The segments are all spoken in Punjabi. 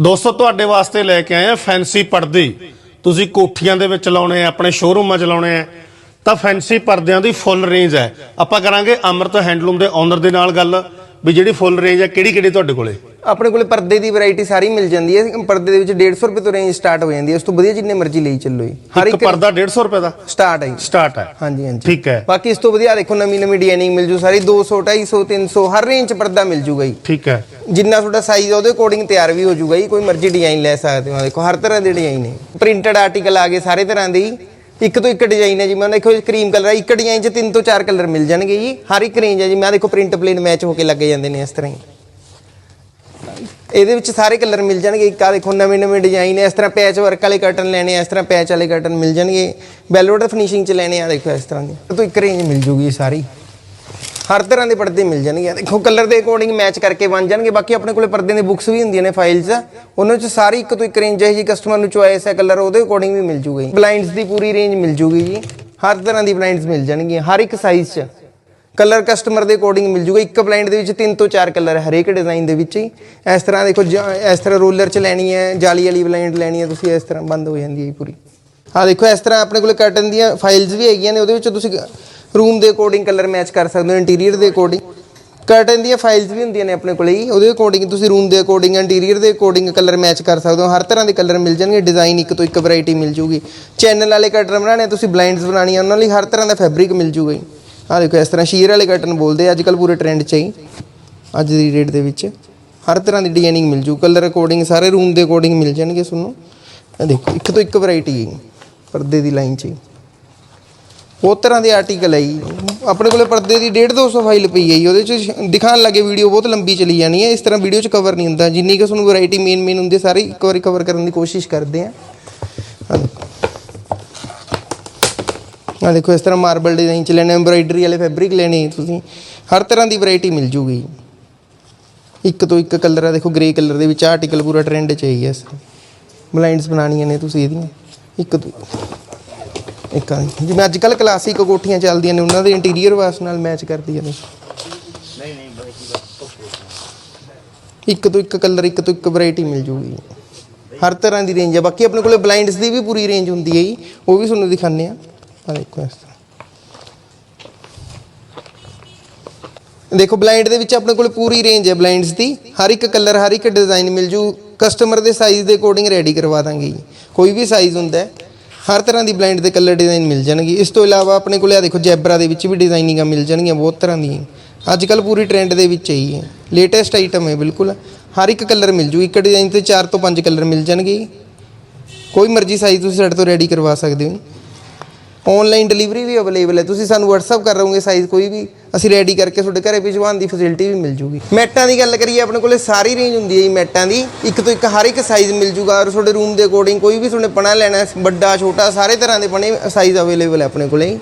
ਦੋਸਤੋ, ਤੁਹਾਡੇ ਵਾਸਤੇ ਲੈ ਕੇ ਆਏ ਆ ਫੈਂਸੀ ਪਰਦੇ। ਤੁਸੀਂ ਕੋਠੀਆਂ ਦੇ ਵਿੱਚ ਲਾਉਣੇ ਆ, ਆਪਣੇ ਸ਼ੋਰੂਮਾਂ 'ਚ ਲਾਉਣੇ ਆ। ਤਾਂ ਫੈਂਸੀ ਪਰਦਿਆਂ ਦੀ ਫੁੱਲ ਰੇਂਜ ਹੈ। ਆਪਾਂ ਕਰਾਂਗੇ ਅਮਰਤ ਹੈਂਡਲੂਮ ਦੇ ਓਨਰ ਦੇ ਨਾਲ ਗੱਲ, ਵੀ ਜਿਹੜੀ ਫੁੱਲ ਰੇਂਜ ਹੈ ਕਿਹੜੀ ਕਿਹੜੀ ਤੁਹਾਡੇ ਕੋਲੇ? ਆਪਣੇ ਕੋਲੇ ਪਰਦੇ ਦੀ ਵੈਰਾਈਟੀ ਸਾਰੀ ਮਿਲ ਜਾਂਦੀ ਹੈ। ਪਰਦੇ ਦੇ ਵਿੱਚ 150 ਰੁਪਏ ਤੋਂ ਰੇਂਜ ਸਟਾਰਟ ਹੋ ਜਾਂਦੀ ਹੈ। ਉਸ ਤੋਂ ਵਧੀਆ ਜਿੰਨੇ ਮਰਜ਼ੀ ਲਈ ਚੱਲੋ ਜੀ। ਹਰ ਇੱਕ ਪਰਦਾ 150 ਰੁਪਏ ਦਾ? ਸਟਾਰਟ ਹੈ। ਸਟਾਰਟ ਹੈ। ਹਾਂਜੀ ਹਾਂਜੀ। ਠੀਕ ਹੈ। ਬਾਕੀ ਇਸ ਤੋਂ ਵਧੀਆ ਦੇਖੋ ਨਵੀਂ ਨਵੀਂ ਡਿਜ਼ਾਈਨਿੰਗ ਮਿਲ ਜੂ ਸਾਰੀ। 200 250 300 ਹਰ ਰੇਂਜ ਚ ਪਰਦਾ ਮਿਲ ਜੂਗਾ ਜੀ। ਠੀਕ ਹੈ। ਜਿੰਨਾ ਤੁਹਾਡਾ ਸਾਈਜ਼ ਉਹਦੇ ਅਕੋਰਡਿੰਗ ਤਿਆਰ ਵੀ ਹੋ ਜੂਗਾ ਜੀ। ਕੋਈ ਮਰਜ਼ੀ ਡਿਜ਼ਾਈਨ ਲੈ ਸਕਦੇ ਹੋ। ਦੇਖੋ ਹਰ ਤਰ੍ਹਾਂ ਦੇ ਡਿਜ਼ਾਈਨ ਨੇ। ਪ੍ਰਿੰਟਡ ਆਰਟੀਕਲ ਆ ਗਏ ਸਾਰੇ ਤਰ੍ਹਾਂ ਦੇ। ਇੱਕ ਤੋਂ ਇੱਕ ਡਿਜ਼ਾਈਨ ਹੈ ਜੀ। ਮੈਂ ਦੇਖੋ ਕਰੀਮ ਕਲਰ ਹੈ ਇੱਕ ਡਿਜ਼ਾਈਨ 'ਚ ਤਿੰਨ ਤੋਂ ਚਾਰ ਕਲਰ ਮਿਲ ਜਾਣਗੇ ਜੀ। ਹਰ ਇੱਕ ਰੇਂਜ ਹੈ ਜੀ। ਮੈਂ ਦੇਖੋ ਪ੍ਰਿੰਟ ਪਲੇਨ ਮੈਚ ਹੋ ਕੇ ਲੱਗੇ ਜਾਂਦੇ ਨੇ ਇਸ ਤਰ੍ਹਾਂ ਹੀ। ਇਹਦੇ ਵਿੱਚ ਸਾਰੇ ਕਲਰ ਮਿਲ ਜਾਣਗੇ। ਇੱਕ ਆ ਦੇਖੋ ਨਵੇਂ ਨਵੇਂ ਡਿਜ਼ਾਈਨ ਇਸ ਤਰ੍ਹਾਂ ਪੈਚ ਵਰਕ ਵਾਲੇ ਕਰਟਨ ਲੈਣੇ ਇਸ ਤਰ੍ਹਾਂ ਪੈਚ ਵਾਲੇ ਕਰਟਨ ਮਿਲ ਜਾਣਗੇ। ਬੈਲੋਟ ਫਿਨਿਸ਼ਿੰਗ 'ਚ ਲੈਣੇ ਆ ਦੇਖੋ ਇਸ ਤਰ੍ਹਾਂ ਦੇ। ਤੋਂ ਇੱਕ ਰੇਂਜ ਮਿਲ ਜੂਗੀ ਸਾਰੀ। ਹਰ ਤਰ੍ਹਾਂ ਦੇ ਪਰਦੇ ਮਿਲ ਜਾਣਗੇ। ਦੇਖੋ ਕਲਰ ਦੇ ਅਕੋਰਡਿੰਗ ਮੈਚ ਕਰਕੇ ਬਣ ਜਾਣਗੇ। ਬਾਕੀ ਆਪਣੇ ਕੋਲੇ ਪਰਦੇ ਦੀ ਬੁੱਕਸ ਵੀ ਹੁੰਦੀਆਂ ਨੇ ਫਾਈਲਸ ਉਹਨਾਂ ਵਿੱਚ ਸਾਰੀ ਇੱਕ ਤੋਂ ਇੱਕ ਰੇਂਜ ਹੈ ਜੀ ਕਸਟਮਰ ਨੂੰ ਚੁਆਇਸ ਹੈ ਕਲਰ ਉਹਦੇ ਅਕੋਰਡਿੰਗ ਵੀ ਮਿਲ ਜੂਗਾ ਜੀ। ਬਲਾਈਂਡਸ ਦੀ ਪੂਰੀ ਰੇਂਜ ਮਿਲ ਜੂਗੀ ਜੀ। ਹਰ ਤਰ੍ਹਾਂ ਦੀ ਬਲਾਈਂਡਸ ਮਿਲ ਜਾਣਗੀਆਂ ਹਰ ਇੱਕ ਸਾਈਜ਼ 'ਚ। ਕਲਰ ਕਸਟਮਰ ਦੇ ਅਕੋਰਡਿੰਗ ਮਿਲ ਜੂਗਾ। ਇੱਕ ਬਲਾਈਂਡ ਦੇ ਵਿੱਚ ਤਿੰਨ ਤੋਂ ਚਾਰ ਕਲਰ ਹੈ ਹਰੇਕ ਡਿਜ਼ਾਈਨ ਦੇ ਵਿੱਚ ਹੀ। ਇਸ ਤਰ੍ਹਾਂ ਦੇਖੋ, ਜਾਂ- ਇਸ ਤਰ੍ਹਾਂ ਰੋਲਰ 'ਚ ਲੈਣੀ ਹੈ, ਜਾਲੀ ਵਾਲੀ ਬਲਾਈਂਡ ਲੈਣੀ ਹੈ, ਤੁਸੀਂ ਇਸ ਤਰ੍ਹਾਂ ਬੰਦ ਹੋ ਜਾਂਦੀ ਹੈ ਜੀ ਪੂਰੀ। ਆ ਦੇਖੋ, ਇਸ ਤਰ੍ਹਾਂ ਆਪਣੇ ਕੋਲ ਕਰਟਨ ਦੀਆਂ ਫਾਈਲਸ ਵੀ ਹੈਗੀਆਂ ਨੇ, ਉਹਦੇ ਵਿੱਚ ਤੁਸੀਂ ਰੂਮ ਦੇ ਅਕੋਰਡਿੰਗ ਕਲਰ ਮੈਚ ਕਰ ਸਕਦੇ ਹੋ ਇੰਟੀਰੀਅਰ ਦੇ ਅਕੋਰਡਿੰਗ ਕਰਟਨ ਦੀਆਂ ਫਾਈਲਸ ਵੀ ਹੁੰਦੀਆਂ ਨੇ ਆਪਣੇ ਕੋਲੇ ਹੀ ਉਹਦੇ ਅਕੋਰਡਿੰਗ ਤੁਸੀਂ ਰੂਮ ਦੇ ਅਕੋਰਡਿੰਗ ਇੰਟੀਰੀਅਰ ਦੇ ਅਕੋਰਡਿੰਗ ਕਲਰ ਮੈਚ ਕਰ ਸਕਦੇ ਹੋ। ਹਰ ਤਰ੍ਹਾਂ ਦੇ ਕਲਰ ਮਿਲ ਜਾਣਗੇ ਡਿਜ਼ਾਈਨ ਇੱਕ ਤੋਂ ਇੱਕ ਵੈਰਾਈਟੀ ਮਿਲ ਜੂਗੀ। ਚੈਨਲ ਵਾਲੇ ਕਰਟਨ ਬਣਾਣੇ ਤੁਸੀਂ ਬਲਾਈਂਡਸ ਬਣਾਉਣੀਆਂ, ਉਹਨਾਂ ਲਈ ਹਰ ਤਰ੍ਹਾਂ ਦਾ ਫੈਬਰਿਕ ਮਿਲ ਜੂਗਾ ਜੀ ਦੇਖੋ ਇਸ ਤਰ੍ਹਾਂ ਸ਼ੀਰ ਵਾਲੇ ਕਰਟਨ ਬੋਲਦੇ ਅੱਜ ਕੱਲ ਪੂਰੇ ਟ੍ਰੈਂਡ 'ਚ ਹੀ। ਅੱਜ ਦੀ ਡੇਟ ਦੇ ਵਿੱਚ। ਹਰ ਤਰ੍ਹਾਂ ਦੀ ਡਿਜ਼ਾਈਨਿੰਗ ਮਿਲ ਜੂ। ਕਲਰ ਅਕੋਰਡਿੰਗ ਸਾਰੇ ਰੂਮ ਦੇ ਅਕੋਰਡਿੰਗ ਮਿਲ ਜਾਣਗੇ ਤੁਹਾਨੂੰ। ਇਹ ਦੇਖੋ ਇੱਕ ਤੋਂ ਇੱਕ ਵੈਰਾਈਟੀ ਹੈ ਪਰਦੇ ਦੀ ਲਾਈਨ 'ਚ ਹੀ। ਬਹੁਤ ਤਰ੍ਹਾਂ ਦੇ ਆਰਟੀਕਲ ਹੈ ਜੀ। ਆਪਣੇ ਕੋਲੇ ਪਰਦੇ ਦੀ 1.5 200 ਫਾਈਲ ਪਈ ਹੈ ਜੀ। ਉਹਦੇ 'ਚ ਦਿਖਾਣ ਲੱਗੇ ਵੀਡੀਓ ਬਹੁਤ ਲੰਬੀ ਚਲੀ ਜਾਣੀ ਹੈ। ਇਸ ਤਰ੍ਹਾਂ ਵੀਡੀਓ 'ਚ ਕਵਰ ਨਹੀਂ ਹੁੰਦਾ। ਜਿੰਨੀ ਕਿ ਤੁਹਾਨੂੰ ਵੈਰਾਈਟੀ ਮੇਨ ਮੇਨ ਹੁੰਦੀ ਹੈ, ਸਾਰੀ ਇੱਕ ਵਾਰੀ ਕਵਰ ਕਰਨ ਦੀ ਕੋਸ਼ਿਸ਼ ਕਰਦੇ ਆ। ਆ ਦੇਖੋ ਇਸ ਤਰ੍ਹਾਂ ਮਾਰਬਲ ਡਿਜ਼ਾਈਨ ਚ ਲੈਣੇ ਐਮਬਰਾਇਡਰੀ ਵਾਲੇ ਫੈਬਰਿਕ ਲੈਣੇ ਤੁਸੀਂ। ਹਰ ਤਰ੍ਹਾਂ ਦੀ ਵੈਰਾਈਟੀ ਮਿਲ ਜੂਗੀ। ਇੱਕ ਤੋਂ ਇੱਕ ਕਲਰ ਆ ਦੇਖੋ ਗ੍ਰੇ ਕਲਰ ਦੇ ਵਿੱਚ ਆਰਟੀਕਲ ਪੂਰਾ ਟ੍ਰੈਂਡ ਚ ਹੈ ਇਸ ਬਲਾਈਂਡਸ ਬਣਾਉਣੀਆਂ ਨੇ ਤੁਸੀਂ ਇਹਦੀਆਂ। ਇੱਕ ਤੋਂ ਇੱਕ ਆ ਜਿਵੇਂ ਅੱਜ ਕੱਲ ਕਲਾਸਿਕ ਕੋਠੀਆਂ ਚੱਲਦੀਆਂ ਨੇ ਉਹਨਾਂ ਦੇ ਇੰਟੀਰੀਅਰ ਵਾਸ ਨਾਲ ਮੈਚ ਕਰਦੀਆਂ ਨੇ। ਇੱਕ ਤੋਂ ਇੱਕ ਕਲਰ ਇੱਕ ਤੋਂ ਇੱਕ ਵੈਰਾਈਟੀ ਮਿਲ ਜੂਗੀ। ਹਰ ਤਰ੍ਹਾਂ ਦੀ ਰੇਂਜ ਹੈ ਬਾਕੀ ਆਪਣੇ ਕੋਲੇ ਬਲਾਈਂਡਸ ਦੀ ਵੀ ਪੂਰੀ ਰੇਂਜ ਹੁੰਦੀ ਹੈ ਜੀ ਉਹ ਵੀ ਤੁਹਾਨੂੰ ਦਿਖਾਉਂਦੇ ਆ ਆ ਦੇਖੋ ਇਸ ਤਰ੍ਹਾਂ ਦੇਖੋ ਬਲਾਈਂਡ ਦੇ ਵਿੱਚ ਆਪਣੇ ਕੋਲ ਪੂਰੀ ਰੇਂਜ ਹੈ ਬਲਾਈਂਡਸ ਦੀ। ਹਰ ਇੱਕ ਕਲਰ ਹਰ ਇੱਕ ਡਿਜ਼ਾਈਨ ਮਿਲ ਜੂ। ਕਸਟਮਰ ਦੇ ਸਾਈਜ਼ ਦੇ ਅਕੋਰਡਿੰਗ ਰੈਡੀ ਕਰਵਾ ਦਾਂਗੇ ਜੀ। ਕੋਈ ਵੀ ਸਾਈਜ਼ ਹੁੰਦਾ ਹੈ, ਹਰ ਤਰ੍ਹਾਂ ਦੀ ਬਲਾਈਂਡ ਦੇ ਕਲਰ ਡਿਜ਼ਾਈਨ ਮਿਲ ਜਾਣਗੇ। ਇਸ ਤੋਂ ਇਲਾਵਾ ਆਪਣੇ ਕੋਲ ਆ ਦੇਖੋ, ਜੈਬਰਾ ਦੇ ਵਿੱਚ ਵੀ ਡਿਜ਼ਾਈਨਿੰਗਾਂ ਮਿਲ ਜਾਣਗੀਆਂ, ਬਹੁਤ ਤਰ੍ਹਾਂ ਦੀਆਂ। ਅੱਜ ਕੱਲ ਪੂਰੀ ਟ੍ਰੈਂਡ ਦੇ ਵਿੱਚ ਹੀ ਹੈ ਲੇਟੈਸਟ ਆਈਟਮ ਹੈ, ਬਿਲਕੁਲ। ਹਰ ਇੱਕ ਕਲਰ ਮਿਲ ਜੂ। ਇੱਕ ਡਿਜ਼ਾਈਨ ਤੇ 4 ਤੋਂ 5 ਕਲਰ ਮਿਲ ਜਾਣਗੇ ਕੋਈ ਮਰਜ਼ੀ ਸਾਈਜ਼ ਤੁਸੀਂ ਸਾਡੇ ਤੋਂ ਰੈਡੀ ਕਰਵਾ ਸਕਦੇ ਹੋ ਆਨਲਾਈਨ ਡਿਲੀਵਰੀ ਵੀ ਅਵੇਲੇਬਲ ਹੈ। ਤੁਸੀਂ ਸਾਨੂੰ WhatsApp ਕਰ ਰਹੋਗੇ ਸਾਈਜ਼ ਕੋਈ ਵੀ। ਅਸੀਂ ਰੈਡੀ ਕਰਕੇ ਤੁਹਾਡੇ ਘਰੇ ਭਿਜਵਾਉਣ ਦੀ ਫੈਸਿਲਿਟੀ ਵੀ ਮਿਲ ਜੂਗੀ। ਮੈਟਾਂ ਦੀ ਗੱਲ ਕਰੀਏ, ਆਪਣੇ ਕੋਲੇ ਸਾਰੀ ਰੇਂਜ ਹੁੰਦੀ ਹੈ ਜੀ ਮੈਟਾਂ ਦੀ। ਇੱਕ ਤੋਂ ਇੱਕ ਹਰ ਇੱਕ ਸਾਈਜ਼ ਮਿਲ ਜੂਗਾ। ਔਰ ਤੁਹਾਡੇ ਰੂਮ ਦੇ ਅਕੋਰਡਿੰਗ ਕੋਈ ਵੀ ਤੁਹਾਡੇ ਪਣਾ ਲੈਣਾ ਵੱਡਾ, ਛੋਟਾ, ਸਾਰੇ ਤਰ੍ਹਾਂ ਦੇ ਪਣੇ ਸਾਈਜ਼ ਅਵੇਲੇਬਲ ਹੈ ਆਪਣੇ ਕੋਲੇ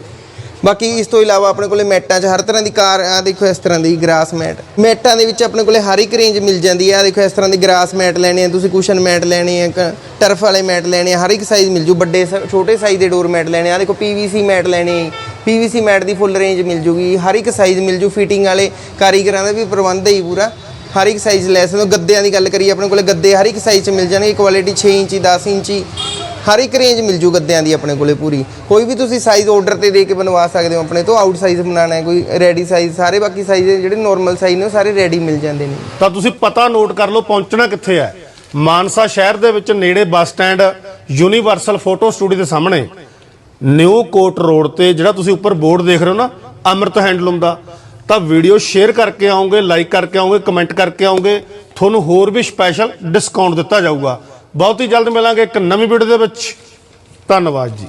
ਬਾਕੀ ਇਸ ਤੋਂ ਇਲਾਵਾ ਆਪਣੇ ਕੋਲੇ ਮੈਟਾਂ 'ਚ ਹਰ ਤਰ੍ਹਾਂ ਦੀ ਕਾਰ ਆ ਦੇਖੋ ਇਸ ਤਰ੍ਹਾਂ ਦੀ ਗ੍ਰਾਸ ਮੈਟ। ਮੈਟਾਂ ਦੇ ਵਿੱਚ ਆਪਣੇ ਕੋਲੇ ਹਰ ਇੱਕ ਰੇਂਜ ਮਿਲ ਜਾਂਦੀ ਹੈ। ਆ ਦੇਖੋ ਇਸ ਤਰ੍ਹਾਂ ਦੀ ਗ੍ਰਾਸ ਮੈਟ ਲੈਣੇ ਆ ਤੁਸੀਂ ਕੁਸ਼ਨ ਮੈਟ ਲੈਣੇ ਆ ਟਰਫ ਵਾਲੇ ਮੈਟ ਲੈਣੇ ਆ ਹਰ ਇੱਕ ਸਾਈਜ਼ ਮਿਲ ਜੂ। ਵੱਡੇ ਸ- ਛੋਟੇ ਸਾਈਜ਼ ਦੇ ਡੋਰ ਮੈਟ ਲੈਣੇ ਆ। ਆਹ ਦੇਖੋ ਪੀਵੀਸੀ ਮੈਟ ਲੈਣੇ ਪੀਵੀਸੀ ਮੈਟ ਦੀ ਫੁੱਲ ਰੇਂਜ ਮਿਲ ਜੂਗੀ। ਹਰ ਇੱਕ ਸਾਈਜ਼ ਮਿਲ ਜੂ। ਫਿਟਿੰਗ ਵਾਲੇ ਕਾਰੀਗਰਾਂ ਦਾ ਵੀ ਪ੍ਰਬੰਧ ਹੈ ਜੀ ਪੂਰਾ। ਹਰ ਇੱਕ ਸਾਈਜ਼ ਲੈ ਸਕਦੇ ਹੋ। ਗੱਦਿਆਂ ਦੀ ਗੱਲ ਕਰੀਏ, ਆਪਣੇ ਕੋਲੇ ਗੱਦੇ ਹਰ ਇੱਕ ਸਾਈਜ਼ 'ਚ ਮਿਲ ਜਾਣਗੇ। ਕੁਆਲਿਟੀ 6 ਇੰਚੀ 10 ਇੰਚੀ ਹਰ ਇੱਕ ਰੇਂਜ ਮਿਲ ਜੂ ਗੱਦਿਆਂ ਦੀ ਆਪਣੇ ਕੋਲੇ ਪੂਰੀ। ਕੋਈ ਵੀ ਤੁਸੀਂ ਸਾਈਜ਼ ਆਰਡਰ ਤੇ ਦੇ ਕੇ ਬਣਵਾ ਸਕਦੇ ਹੋ ਆਪਣੇ ਤੋਂ ਆਊਟ ਸਾਈਜ਼ ਬਣਾਉਣਾ ਹੈ, ਕੋਈ ਰੈਡੀ ਸਾਈਜ਼ ਸਾਰੇ ਬਾਕੀ ਸਾਈਜ਼ ਜਿਹੜੇ ਨਾਰਮਲ ਸਾਈਜ਼ ਨੇ ਉਹ ਸਾਰੇ ਰੈਡੀ ਮਿਲ ਜਾਂਦੇ ਨੇ। ਤਾਂ ਤੁਸੀਂ ਪਤਾ ਨੋਟ ਕਰ ਲਓ ਪਹੁੰਚਣਾ ਕਿੱਥੇ ਹੈ। ਮਾਨਸਾ ਸ਼ਹਿਰ ਦੇ ਵਿੱਚ ਨੇੜੇ bus stand universal photo studio ਦੇ ਸਾਹਮਣੇ। ਨਿਊ ਕੋਟ ਰੋਡ ਤੇ ਜਿਹੜਾ ਤੁਸੀਂ ਉੱਪਰ ਬੋਰਡ ਦੇਖ ਰਹੇ ਹੋ ਨਾ, ਅਮਰਤ ਹੈਂਡਲੂਮ ਦਾ। ਤਾਂ ਵੀਡੀਓ ਸ਼ੇਅਰ ਕਰਕੇ ਆਉਂਗੇ ਲਾਈਕ ਕਰਕੇ ਆਉਂਗੇ ਕਮੈਂਟ ਕਰਕੇ ਆਉਂਗੇ ਤੁਹਾਨੂੰ ਹੋਰ ਵੀ ਸਪੈਸ਼ਲ ਡਿਸਕਾਊਂਟ ਦਿੱਤਾ ਜਾਊਗਾ। ਬਹੁਤ ਹੀ ਜਲਦ ਮਿਲਾਂਗੇ ਇੱਕ ਨਵੀਂ ਵੀਡੀਓ ਦੇ ਵਿੱਚ। ਧੰਨਵਾਦ ਜੀ।